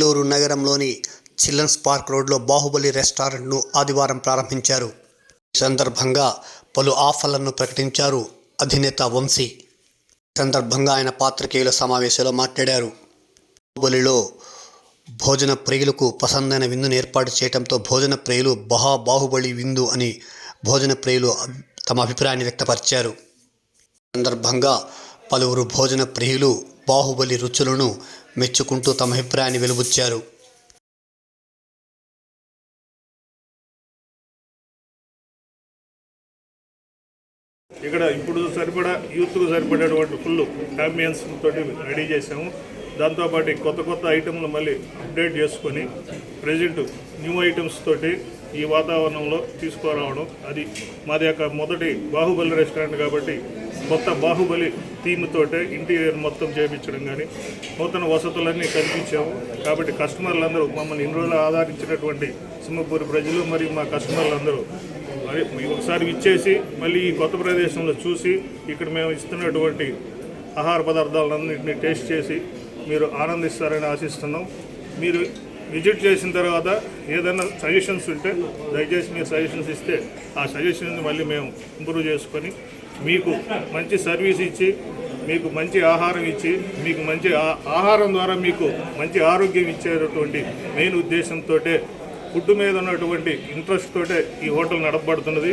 బెంగళూరు నగరంలోని children's park రోడ్లో బాహుబలి రెస్టారెంట్ను ఆదివారం ప్రారంభించారు. ఈ సందర్భంగా పలు ఆఫర్లను ప్రకటించారు అధినేత వంశీ. ఈ సందర్భంగా ఆయన పాత్రికేయుల సమావేశంలో మాట్లాడారు. బాహుబలిలో భోజన ప్రియులకు పసందైన విందును ఏర్పాటు చేయడంతో భోజన ప్రియులు బహా బాహుబలి విందు అని భోజన ప్రియులు తమ అభిప్రాయాన్ని వ్యక్తపరిచారు. సందర్భంగా పలువురు భోజన ప్రియులు బాహుబలి రుచులను మెచ్చుకుంటూ తమ అభిప్రాయాన్ని వెలుబుచ్చారు. ఇక్కడ ఇప్పుడు సరిపడా యూత్కు సరిపడేటువంటి ఫుల్ అంబియన్స్ తోటి రెడీ చేసాము దాంతోపాటు కొత్త కొత్త ఐటెంలు మళ్ళీ అప్డేట్ చేసుకొని ప్రజెంట్ న్యూ ఐటమ్స్ తోటి ఈ వాతావరణంలో తీసుకురావడం అది మాది యొక్క మొదటి బాహుబలి రెస్టారెంట్ కాబట్టి కొత్త బాహుబలి థీమ్తోటే ఇంటీరియర్ మొత్తం చేయించడం కానీ నూతన వసతులన్నీ కల్పించాము. కాబట్టి కస్టమర్లందరూ మమ్మల్ని ఇన్ని రోజులు ఆదరించినటువంటి సింహపూరి ప్రజలు మరియు మా కస్టమర్లందరూ. మరి ఒకసారి ఇచ్చేసి మళ్ళీ ఈ కొత్త ప్రదేశంలో చూసి ఇక్కడ మేము ఇస్తున్నటువంటి ఆహార పదార్థాలన్నింటినీ టేస్ట్ చేసి మీరు ఆనందిస్తారని ఆశిస్తున్నాం. మీరు విజిట్ చేసిన తర్వాత ఏదైనా సజెషన్స్ ఉంటే దయచేసి మీరు సజెషన్స్ ఇస్తే ఆ సజెషన్స్ మళ్ళీ మేము ఇంప్రూవ్ చేసుకొని మీకు మంచి సర్వీస్ ఇచ్చి మీకు మంచి ఆహారం ఇచ్చి మీకు మంచి ఆహారం ద్వారా మీకు మంచి ఆరోగ్యం ఇచ్చేటటువంటి మెయిన్ ఉద్దేశంతో ఫుడ్ మీద ఉన్నటువంటి ఇంట్రెస్ట్ తోటే ఈ హోటల్ నడపబడుతున్నది.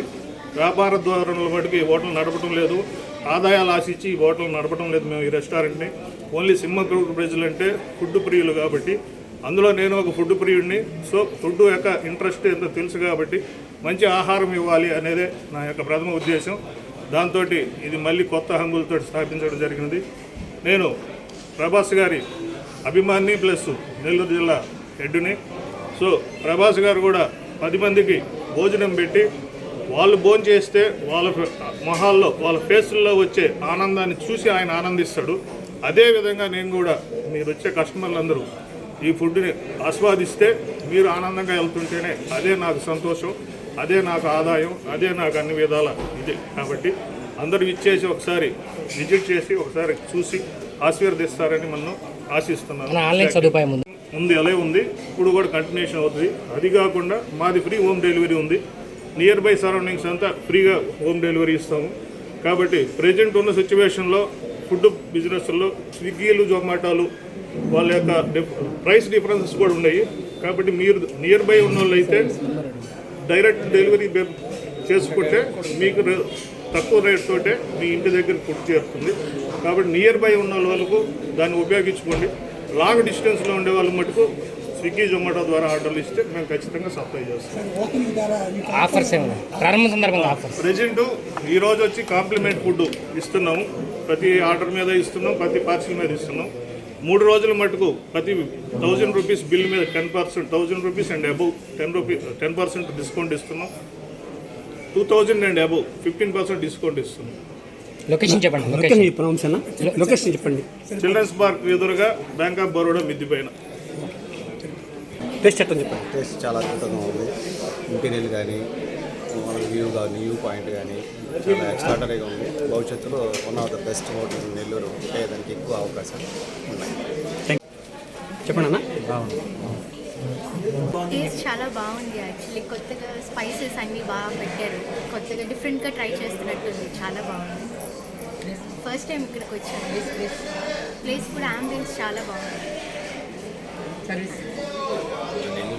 వ్యాపార ద్వారా మటుకు ఈ హోటల్ నడపడం లేదు. ఆదాయాలు ఆశించి ఈ హోటల్ నడపడం లేదు మేము ఈ రెస్టారెంట్ని. ఓన్లీ సింహపూర్ ప్రజలు అంటే ఫుడ్ ప్రియులు కాబట్టి. అందులో నేను ఒక ఫుడ్ ప్రియుడిని. సో ఫుడ్ యొక్క ఇంట్రెస్ట్ ఎంతో తెలుసు కాబట్టి మంచి ఆహారం ఇవ్వాలి అనేదే నా యొక్క ప్రథమ ఉద్దేశం. దాంతో ఇది మళ్ళీ కొత్త హంగులతో స్థాపించడం జరిగినది నేను ప్రభాస్ గారి అభిమాని ప్లస్ నెల్లూరు జిల్లా హెడ్ని. సో ప్రభాస్ గారు కూడా పది మందికి భోజనం పెట్టి వాళ్ళు భోజనం చేస్తే వాళ్ళ మొహాల్లో వాళ్ళ ఫేసుల్లో వచ్చే ఆనందాన్ని చూసి ఆయన ఆనందిస్తాడు. అదేవిధంగా నేను కూడా మీరు వచ్చే కస్టమర్లందరూ ఈ ఫుడ్ని ఆస్వాదిస్తే మీరు ఆనందంగా వెళ్తుంటేనే అదే నాకు సంతోషం. అదే నాకు ఆదాయం అదే నాకు అన్ని విధాల. ఇది కాబట్టి అందరూ ఇచ్చేసి ఒకసారి విజిట్ చేసి ఒకసారి చూసి ఆశీర్వదిస్తారని మనం ఆశిస్తున్నాను. మన ఆన్లైన్ సదుపాయం ఉంది. ఉంది అలే ఉంది. ఇప్పుడు కూడా కంటిన్యూషన్ అవుతుంది. అది కాకుండా మాది ఫ్రీ హోమ్ డెలివరీ ఉంది. నియర్ బై సరౌండింగ్స్ అంతా ఫ్రీగా హోమ్ డెలివరీ ఇస్తాము. కాబట్టి ప్రజెంట్ ఉన్న సిచ్యువేషన్లో ఫుడ్ బిజినెస్లో స్విగ్గీలు జొమాటోలు వాళ్ళ యొక్క ప్రైస్ డిఫరెన్సెస్ కూడా ఉన్నాయి. కాబట్టి మీరు నియర్ బై ఉన్న వాళ్ళు అయితే డైరెక్ట్ డెలివరీ చేసుకుంటే మీకు తక్కువ రేట్ తోటే మీ ఇంటి దగ్గర ఫుడ్ చేరుతుంది. కాబట్టి నియర్ బై ఉన్న వాళ్ళకు దాన్ని ఉపయోగించుకోండి. లాంగ్ డిస్టెన్స్లో ఉండే వాళ్ళు మటుకు స్విగ్గీ జొమాటో ద్వారా ఆర్డర్లు ఇస్తే మేము ఖచ్చితంగా సప్లై చేస్తాం. ఆఫర్స్ ఏమన్నా? ప్రారంభం సందర్భంగా ఆఫర్స్. ప్రజెంట్ ఈ రోజు వచ్చి కాంప్లిమెంట్ ఫుడ్ ఇస్తున్నాము. ప్రతి ఆర్డర్ మీద ఇస్తున్నాం ప్రతి పార్సిల్ మీద ఇస్తున్నాం. మూడు రోజుల మటుకు ప్రతి థౌజండ్ రూపీస్ బిల్ మీద ten percent thousand rupees and above ten rupee ten percent discount ఇస్తున్నాం. Two thousand and above fifteen percent discount ఇస్తున్నాం. లొకేషన్ చెప్పండి లొకేషన్ చెప్పండి. చిల్డ్రన్స్ పార్క్ ఎదురుగా బ్యాంక్ ఆఫ్ బరోడా మిద్ది పైన. టేస్ట్ ఎట్టని చెప్పండి? టేస్ట్ చాలా అద్భుతంగా ఉంది. ఇంటీరియల్ కానీ వ్యూ కానీ వ్యూ పాయింట్ కానీ చాలా ఎక్స్ట్రాటరీగా ఉంది. భవిష్యత్తులో one of the best hotel Nellore దానికి ఎక్కువ అవకాశాలు ఉన్నాయి. చెప్పండి అన్న. టేస్ట్ చాలా బాగుంది యాక్చువల్లీ కొత్తగా స్పైసెస్ అన్నీ బాగా పెట్టారు. కొత్తగా డిఫరెంట్గా ట్రై చేస్తున్నట్టుంది. చాలా బాగుంది. ఫస్ట్ టైం ఇక్కడికి వచ్చాను. ప్లేస్ కూడా అంబియన్స్ చాలా బాగుంది. Donnez-nous